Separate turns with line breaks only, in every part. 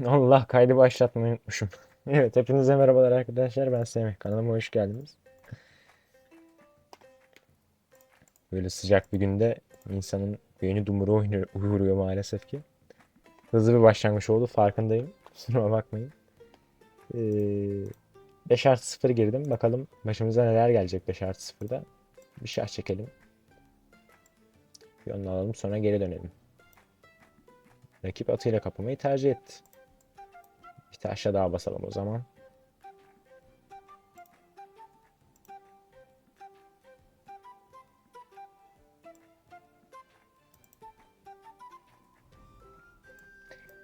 Allah kaydı başlatmayı unutmuşum. Evet hepinize merhabalar arkadaşlar ben Semih kanalıma hoş geldiniz. Böyle sıcak bir günde insanın beyni dumuru oynuyor, uyuruyor maalesef ki. Hızlı bir başlangıç oldu farkındayım. Kusuruma bakmayın. Ee, 5 artı 0 girdim. Bakalım başımıza neler gelecek 5 artı 0'da. Bir şah çekelim. Piyonunu alalım sonra geri dönelim. Rakip atıyla kapamayı tercih etti. Taşla daha basalım o zaman.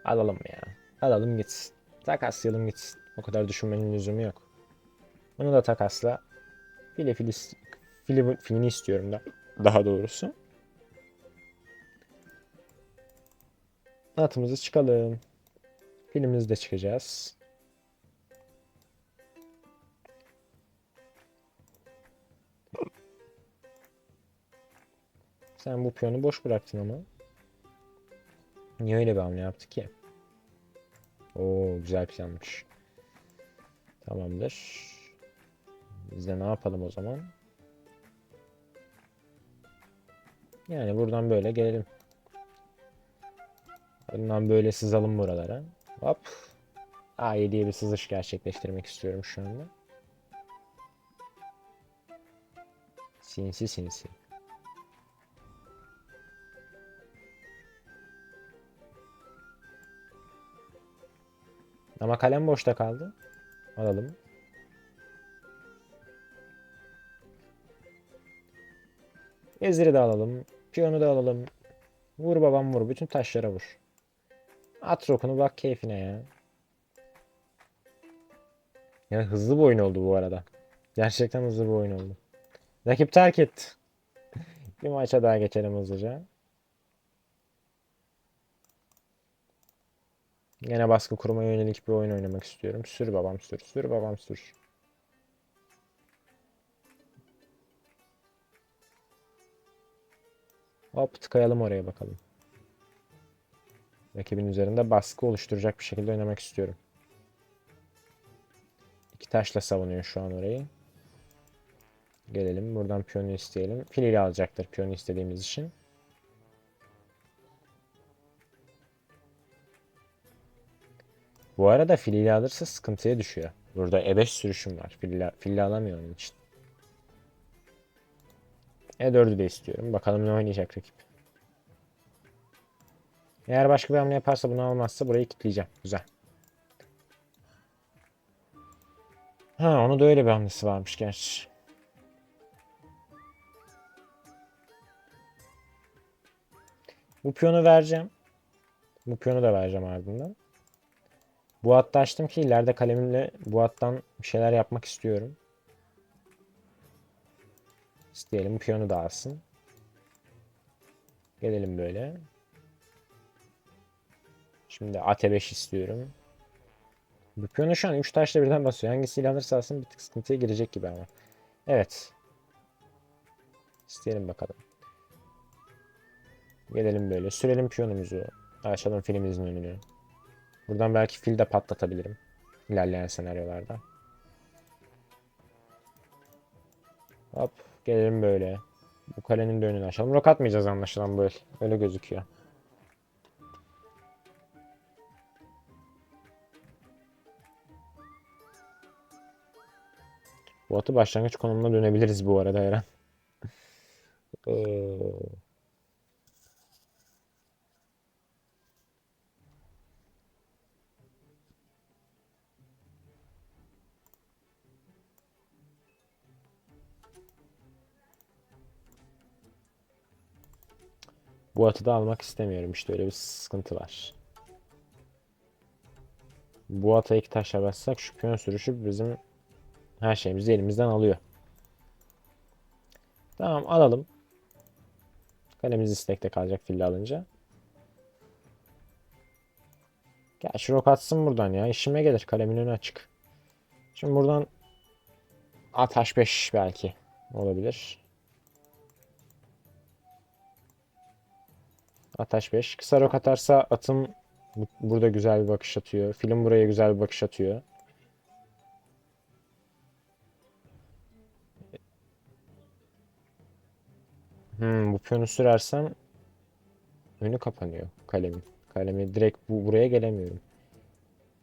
Alalım ya. Alalım gitsin. Takaslayalım gitsin. O kadar düşünmenin lüzumu yok. Bunu da takasla. Fili fili, fili filini istiyorum da. Daha doğrusu. Atımızı çıkalım. Filmimizi de çıkacağız. Sen bu piyonu boş bıraktın ama. Niye öyle bir hamle yaptı ki? Oo güzel planmış. Tamamdır. Biz de ne yapalım o zaman? Yani buradan böyle gelelim. Bundan böyle sızalım buralara. Hop. A7'ye bir sızış gerçekleştirmek istiyorum şu anda. Sinsi sinsi. Ama kalem boşta kaldı. Alalım. Veziri de alalım. Piyonu da alalım. Vur babam vur. Bütün taşlara vur. At rokunu bak keyfine ya. Ya hızlı bir oyun oldu bu arada. Gerçekten hızlı bir oyun oldu. Rakip terk etti. bir maça daha geçelim hızlıca. Yine baskı kurmaya yönelik bir oyun oynamak istiyorum. Sür babam sür. Sür babam sür. Hop tıkayalım oraya bakalım. Rakibin üzerinde baskı oluşturacak bir şekilde oynamak istiyorum. İki taşla savunuyor şu an orayı. Gelelim buradan piyonu isteyelim. Filiyle alacaktır piyonu istediğimiz için. Bu arada filiyle alırsa sıkıntıya düşüyor. Burada E5 sürüşüm var. Fille, fille alamıyor onun için. E4'ü de istiyorum. Bakalım ne oynayacak rakip. Eğer başka bir hamle yaparsa bunu almazsa burayı kilitleyeceğim. Güzel. Ha onu da öyle bir hamlesi varmış gerçi. Bu piyonu vereceğim. Bu piyonu da vereceğim ardından. Bu hatta açtım ki ileride kalemimle bu hattan bir şeyler yapmak istiyorum. İsteyelim piyonu da alsın. Gelelim böyle. Şimdi AT5 istiyorum. Bu şu an 3 taşla birden basıyor. Hangisiyle alırsa alsın bir tık sıkıntıya girecek gibi ama. Evet. İsteyelim bakalım. Gelelim böyle. Sürelim piyonumuzu. Açalım filimizin önünü. Buradan belki fil de patlatabilirim. İlerleyen senaryolarda. Hop. Gelelim böyle. Bu kalenin de önünü açalım. Rok atmayacağız anlaşılan böyle. Öyle gözüküyor. Bu atı başlangıç konumuna dönebiliriz bu arada her an. Ee, Bu atı da almak istemiyorum. İşte öyle bir sıkıntı var. Bu ata iki taşla bassak şu piyon sürüşü bizim her şeyimizi elimizden alıyor. Tamam alalım. Kalemiz istekte kalacak fille alınca. Gel şu rok atsın buradan ya. İşime gelir. Kalemin önü açık. Şimdi buradan at h5 belki olabilir. At h5. Kısa rok atarsa atım Bu- Burada güzel bir bakış atıyor. Film buraya güzel bir bakış atıyor. Piyonu sürersem önü kapanıyor kalemin. Kalemi direkt bu buraya gelemiyorum.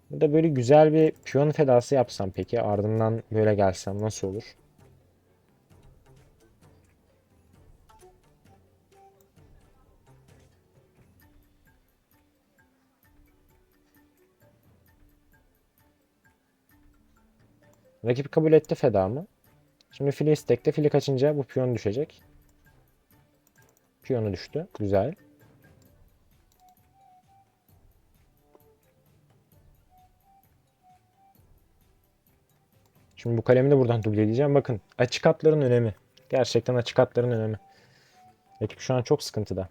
Burada böyle güzel bir piyon fedası yapsam peki ardından böyle gelsem nasıl olur? Rakip kabul etti fedamı. Şimdi fili istekte fili kaçınca bu piyon düşecek. Piyonu düştü. Güzel. Şimdi bu kalemi de buradan duble edeceğim. Bakın açık hatların önemi. Gerçekten açık hatların önemi. Rakip şu an çok sıkıntıda.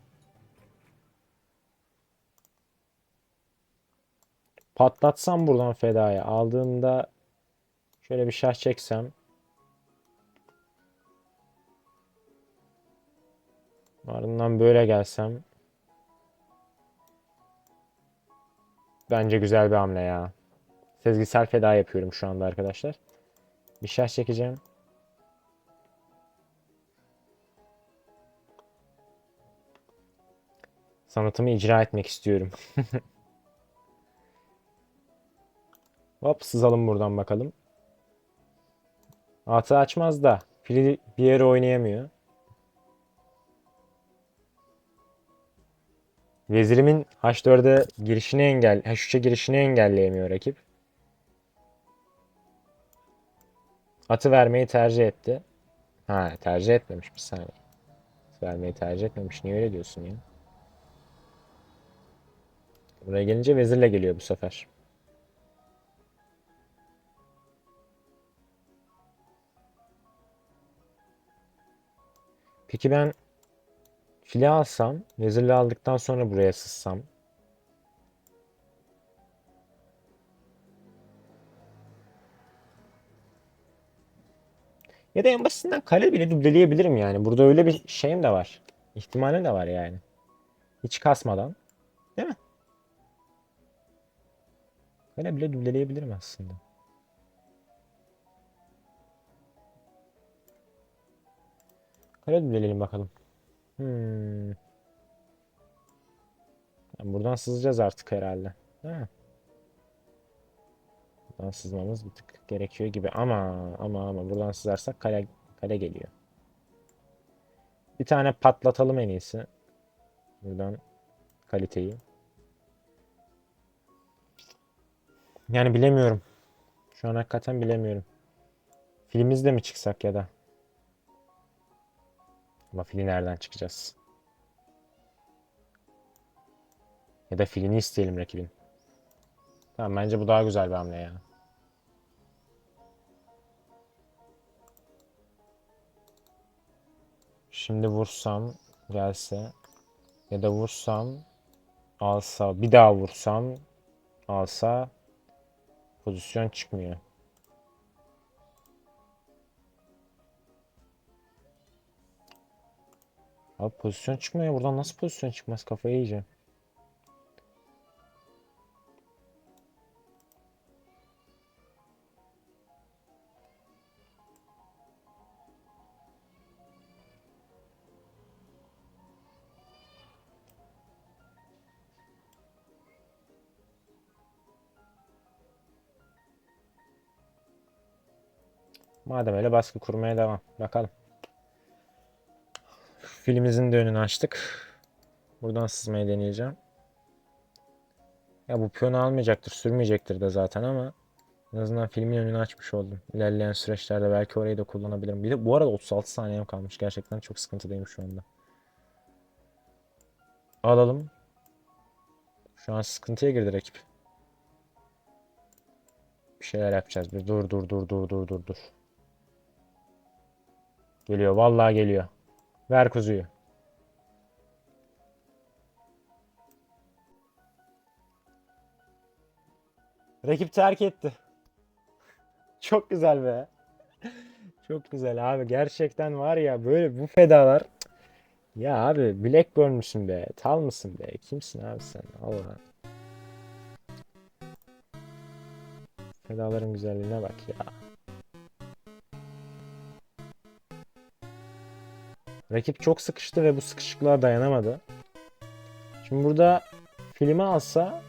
Patlatsam buradan fedaya. Aldığında şöyle bir şah çeksem. Ardından böyle gelsem. Bence güzel bir hamle ya. Sezgisel feda yapıyorum şu anda arkadaşlar. Bir şah çekeceğim. Sanatımı icra etmek istiyorum. Hop sızalım buradan bakalım. Atı açmaz da fili bir yere oynayamıyor. Vezirimin H4'e girişini engel, H3'e girişini engelleyemiyor rakip. Atı vermeyi tercih etti. Ha tercih etmemiş bir saniye. Atı vermeyi tercih etmemiş. Niye öyle diyorsun ya? Buraya gelince vezirle geliyor bu sefer. Peki ben fili alsam, vezirle aldıktan sonra buraya sızsam. Ya da en basitinden kale bile dubleleyebilirim yani. Burada öyle bir şeyim de var. İhtimalim de var yani. Hiç kasmadan. Değil mi? Kale bile dubleleyebilirim aslında. Kale dubleleyelim bakalım. Hmm. Yani buradan sızacağız artık herhalde. Ha. Buradan sızmamız bir tık gerekiyor gibi ama ama ama buradan sızarsak kale kale geliyor. Bir tane patlatalım en iyisi. Buradan kaliteyi. Yani bilemiyorum. Şu an hakikaten bilemiyorum. Filmimizde mi çıksak ya da? Ama fili nereden çıkacağız? Ya da filini isteyelim rakibin. Tamam bence bu daha güzel bir hamle ya. Şimdi vursam gelse ya da vursam alsa bir daha vursam alsa pozisyon çıkmıyor. Abi pozisyon çıkmıyor. Buradan nasıl pozisyon çıkmaz? Kafayı yiyeceğim. Madem öyle baskı kurmaya devam. Bakalım. Filimizin de önünü açtık. Buradan sızmayı deneyeceğim. Ya bu piyonu almayacaktır, sürmeyecektir de zaten ama en azından filmin önünü açmış oldum. İlerleyen süreçlerde belki orayı da kullanabilirim. Bir de bu arada 36 saniyem kalmış. Gerçekten çok sıkıntıdayım şu anda. Alalım. Şu an sıkıntıya girdi rakip. Bir şeyler yapacağız. Bir dur dur dur dur dur dur dur. Geliyor. Vallahi geliyor. Ver kuzuyu. Rakip terk etti. Çok güzel be. Çok güzel abi. Gerçekten var ya böyle bu fedalar. Ya abi Blackburn müsün be? Tal mısın be? Kimsin abi sen? Allah. Fedaların güzelliğine bak ya. Rakip çok sıkıştı ve bu sıkışıklığa dayanamadı. Şimdi burada filmi alsa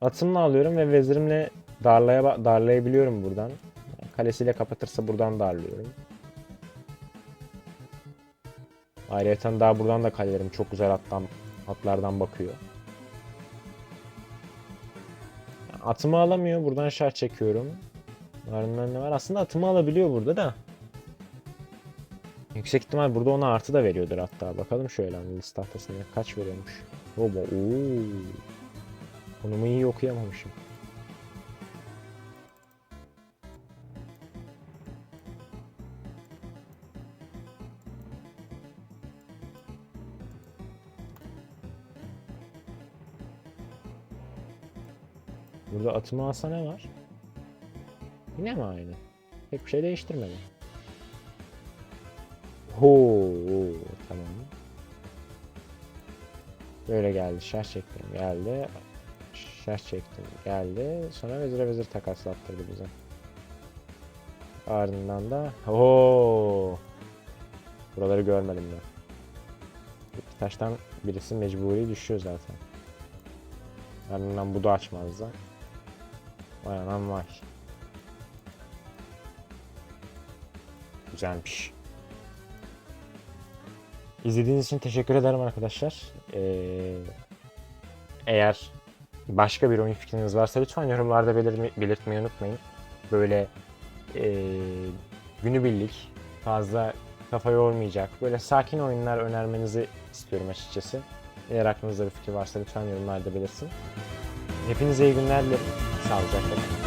atımla alıyorum ve vezirimle darlaya darlayabiliyorum buradan. Kalesiyle kapatırsa buradan darlıyorum. Ayrıca daha buradan da kalelerim çok güzel attan, atlardan bakıyor. Atımı alamıyor. Buradan şart çekiyorum. Ardından ne var? Aslında atımı alabiliyor burada da. Yüksek ihtimal burada ona artı da veriyordur hatta. Bakalım şöyle analiz tahtasında kaç veriyormuş. Oba, ooo. Konumu iyi okuyamamışım. Burada atımı alsa ne var? Yine mi aynı? Pek bir şey değiştirmedi. Ho, tamam. Böyle geldi. Şarj çektim. Geldi. Şarj çektim. Geldi. Sonra vezire vezir takaslattırdı bize. Ardından da ho. Buraları görmedim ben. İki taştan birisi mecburi düşüyor zaten. Ardından bu da açmazdı. Vay anam vay. Güzelmiş. İzlediğiniz için teşekkür ederim arkadaşlar. Ee, eğer başka bir oyun fikriniz varsa lütfen yorumlarda belirtme- belirtmeyi unutmayın. Böyle ee, günübirlik fazla kafa yormayacak böyle sakin oyunlar önermenizi istiyorum açıkçası. Eğer aklınızda bir fikir varsa lütfen yorumlarda belirtin. Hepinize iyi günler dilerim. Sağlıcakla kalın.